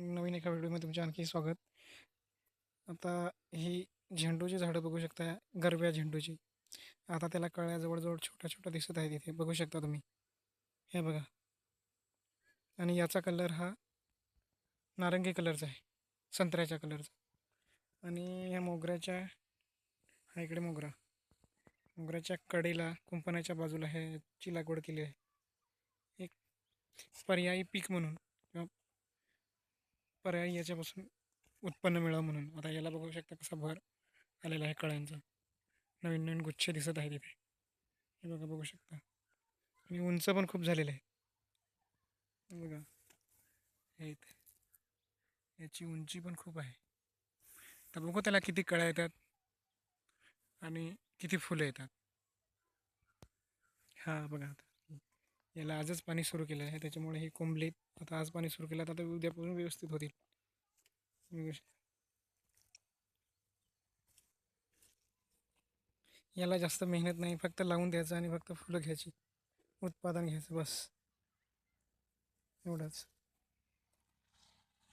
नवीन एका व्हिडिओमध्ये तुमचे आणखी स्वागत. आता ही झेंडूची झाडं बघू शकता गरब्या झेंडूची. आता त्याला कळ्या जवळजवळ छोट्या छोट्या दिसत आहेत इथे. बघू शकता तुम्ही. हे बघा. आणि याचा कलर हा नारंगी कलरचा आहे. संत्र्याच्या कलरचा. आणि ह्या मोगऱ्याच्या हा इकडे मोगरा. मोगऱ्याच्या कडेला कुंपणाच्या बाजूला ह्याची लागवड केली आहे. एक पर्यायी पीक म्हणून किंवा पर्याय याच्यापासून उत्पन्न मिळावं म्हणून. आता याला बघू शकता कसा भर आलेला आहे कळ्यांचा. नवीन नवीन गुच्छ दिसत आहे तिथे. हे बघा बघू शकता. आणि उंच पण खूप झालेलं आहे. बघा. हे इथे. याची उंची पण खूप आहे. तर बघू त्याला किती कळ्या येतात आणि किती फुलं येतात. हां बघा आता. याला आजच पाणी सुरू केलं आहे. त्याच्यामुळे हे कोंबलीत आता आज पाणी सुरू केलं तर आता उद्यापासून व्यवस्थित होतील. याला जास्त मेहनत नाही फक्त लावून द्यायचं आणि फक्त फुलं घ्यायची. उत्पादन घ्यायचं बस. एवढंच.